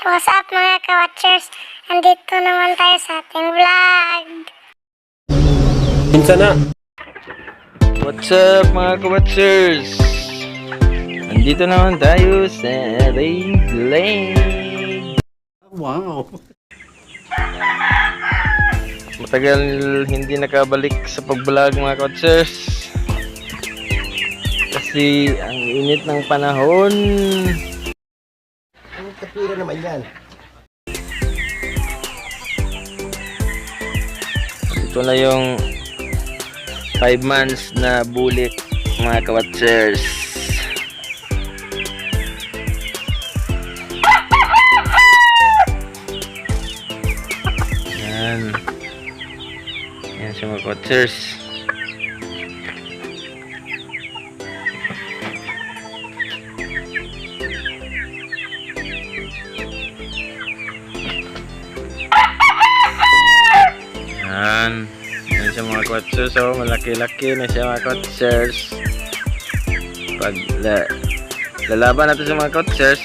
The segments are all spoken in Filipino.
What's up mga ka-watchers? Andito naman tayo sa ating vlog. Minsan na. What's up mga kabatsers? Nandito naman tayo sa Rain Lane. Wow. Matagal hindi nakabalik sa pag-vlog mga kabatsers. Kasi ang init ng panahon. Kapira naman yan. Ito na yung 5 months na bulik mga kabatsers. Yan. Yan siya mga kabatsers. Kwatsers. So, malaki-laki na siya mga kwatsers. Pag la, lalaban natin sa mga kwatsers.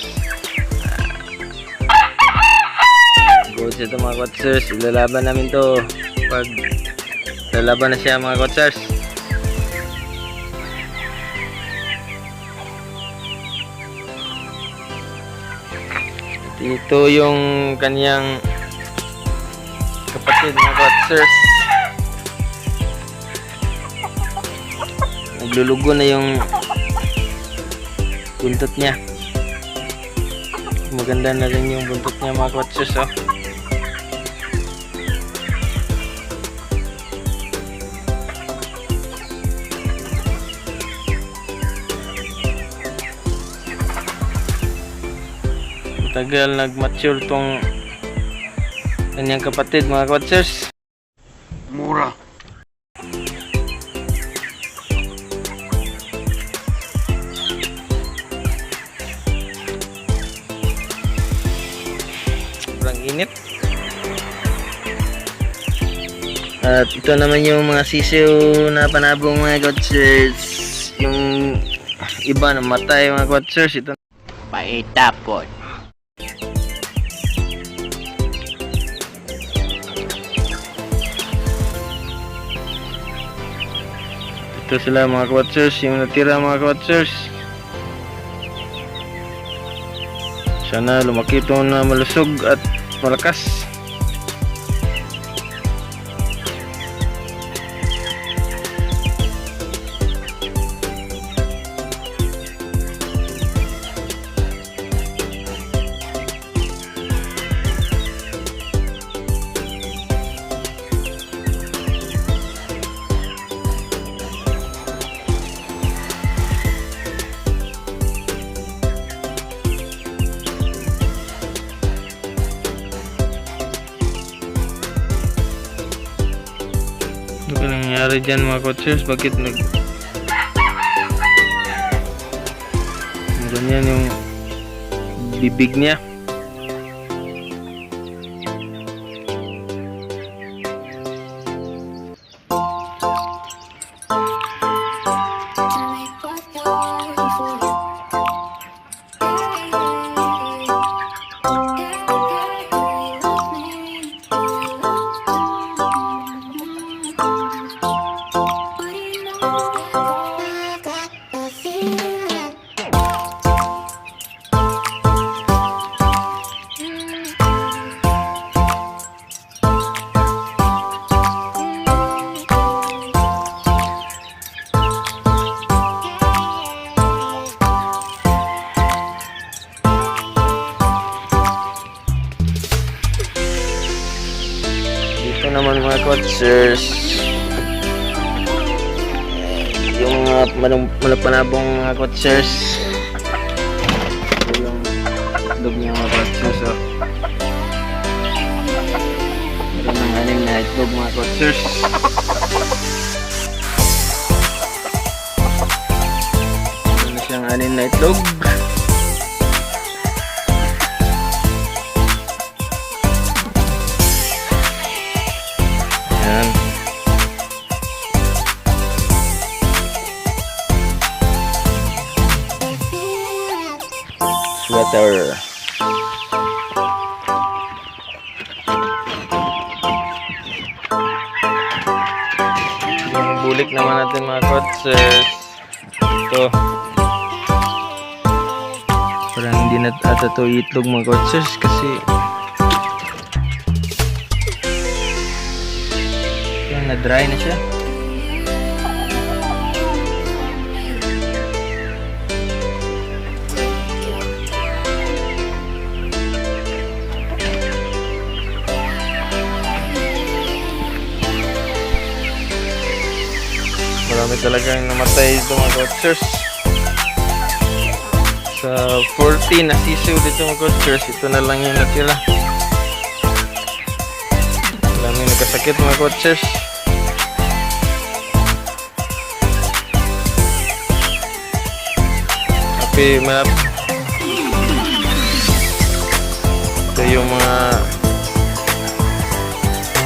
Good siya ito mga kwatsers. Ilalaban namin to. Pag lalaban na siya mga kwatsers. At ito yung kanyang kapatid mga kwatsers. Naglulugo na yung buntot niya. Maganda na rin yung buntot niya mga kwatsers oh. Tagal nag-mature tong kanyang kapatid mga kwatsers. Mura. Sobrang init. At ito naman yung mga sisiw na panabong mga kwatsers. Yung iba na matay mga kwatsers. Ito Paitapon. Ito sila mga kwatsers, yung natira mga kwatsers. Sana lumaki ito na malusog at malakas. Nangyari dyan mga kwatsers? Bakit nag... Ganyan yung bibig niya. Kwatsers. Yung uh, malagpanabong mga kwatsers. Ito yung itlog niya mga kwatsers. Oh. Meron ng anim na itlog mga kwatsers. Meron na siyang anim na itlog. sir. Bulik naman natin mga kotsers. Ito. Parang hindi na ata ito itlog mga kotsers kasi na-dry na siya. Marami talagang namatay mga coachers. Sa 14 na sisiw dito mga coachers, ito na lang yung natira. Marami nagkasakit mga coachers. Tapi malap ito yung mga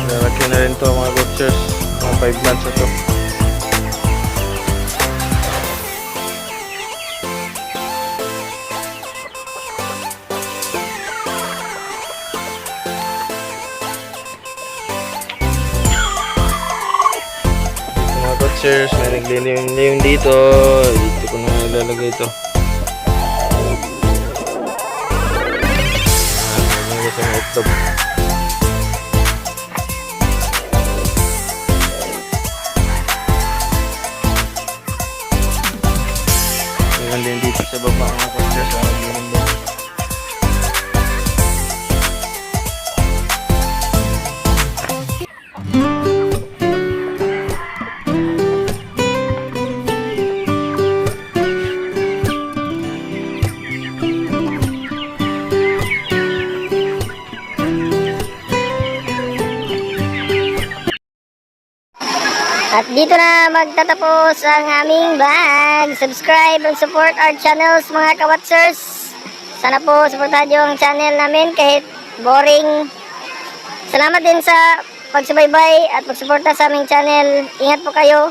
lalaki na rin to mga coachers mga 5 months na to coachers, may naglilim-lim dito. Dito ko na ilalagay ito. May sa itlog. Meron din dito sa baba mga At dito na magtatapos ang aming vlog. Subscribe and support our channels mga kawatsers. Sana po supportahan nyo ang channel namin kahit boring. Salamat din sa pagsubaybay at pagsuporta sa aming channel. Ingat po kayo.